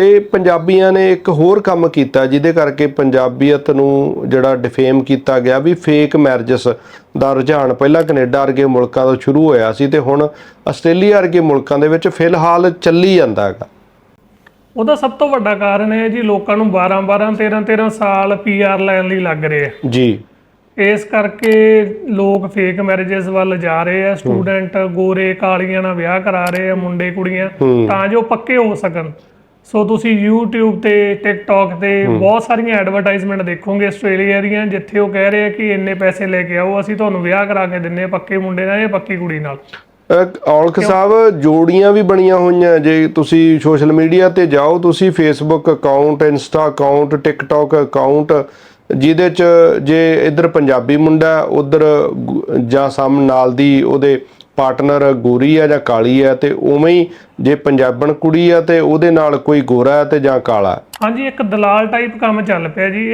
ਤੇ ਪੰਜਾਬੀਆਂ ਨੇ ਇੱਕ ਹੋਰ ਕੰਮ ਕੀਤਾ ਜਿਹਦੇ ਕਰਕੇ ਪੰਜਾਬੀਅਤ ਨੂੰ ਜਿਹੜਾ ਡਿਫੇਮ ਕੀਤਾ ਗਿਆ ਵੀ ਫੇਕ ਮੈਰਿਜਸ ਦਾ ਰੁਝਾਨ ਪਹਿਲਾਂ ਕੈਨੇਡਾ ਵਰਗੇ ਮੁਲਕਾਂ ਤੋਂ ਸ਼ੁਰੂ ਹੋਇਆ ਸੀ ਤੇ ਹੁਣ ਆਸਟ੍ਰੇਲੀਆ ਵਰਗੇ ਮੁਲਕਾਂ ਦੇ ਵਿੱਚ ਫਿਲਹਾਲ ਚੱਲੀ ਜਾਂਦਾ ਹੈਗਾ। ਉਹਦਾ ਸਭ ਤੋਂ ਵੱਡਾ ਕਾਰਨ ਹੈ ਜੀ ਲੋਕਾਂ ਨੂੰ 12 12 13 13 ਸਾਲ ਪੀਆਰ ਲੈਣ ਲਈ ਲੱਗ ਰਹੇ ਆ। ਜੀ। ਇਸ ਕਰਕੇ ਲੋਕ ਫੇਕ ਮੈਰਿਜਸ ਵੱਲ ਜਾ ਰਹੇ ਆ ਸਟੂਡੈਂਟ ਗੋਰੇ ਕਾਲੀਆਂ ਨਾਲ ਵਿਆਹ ਕਰਾ ਰਹੇ ਆ ਮੁੰਡੇ ਕੁੜੀਆਂ ਤਾਂ ਜੋ ਪੱਕੇ ਹੋ ਸਕਣ। ਸੋ ਤੁਸੀਂ YouTube ਤੇ TikTok ਤੇ ਬਹੁਤ ਸਾਰੀਆਂ ਐਡਵਰਟਾਈਜ਼ਮੈਂਟ ਦੇਖੋਗੇ ਆਸਟ੍ਰੇਲੀਆ ਦੀਆਂ ਜਿੱਥੇ ਉਹ ਕਹਿ ਰਹੇ ਆ ਕਿ ਇੰਨੇ ਪੈਸੇ ਲੈ ਕੇ ਆਓ ਅਸੀਂ ਤੁਹਾਨੂੰ ਵਿਆਹ ਕਰਾ ਕੇ ਦਿੰਨੇ ਆ ਪੱਕੇ ਮੁੰਡੇ ਨਾਲ ਜਾਂ ਪੱਕੀ ਕੁੜੀ ਨਾਲ। ਔਲਖ ਸਾਹਿਬ ਜੋੜੀਆਂ ਵੀ ਬਣੀਆਂ ਹੋਈਆਂ ਜੇ ਤੁਸੀਂ ਸੋਸ਼ਲ ਮੀਡੀਆ ਤੇ ਜਾਓ ਤੁਸੀਂ Facebook account Insta account TikTok account ਜਿਹਦੇ ਚ ਜੇ ਇੱਧਰ ਪੰਜਾਬੀ ਮੁੰਡਾ ਉਧਰ ਜਾਂ ਸਾਹਮ ਨਾਲ ਦੀ ਉਹਦੇ ਪਾਰਟਨਰ ਗੋਰੀ ਆ ਜਾਂ ਕਾਲੀ ਆ ਤੇ ਉਵੇਂ ਹੀ ਜੇ ਪੰਜਾਬਣ ਕੁੜੀ ਆ ਤੇ ਉਹਦੇ ਨਾਲ ਕੋਈ ਗੋਰਾ ਤੇ ਜਾਂ ਕਾਲਾ ਹਾਂਜੀ, ਇੱਕ ਦਲਾਲ ਟਾਈਪ ਕੰਮ ਚੱਲ ਪਿਆ ਜੀ।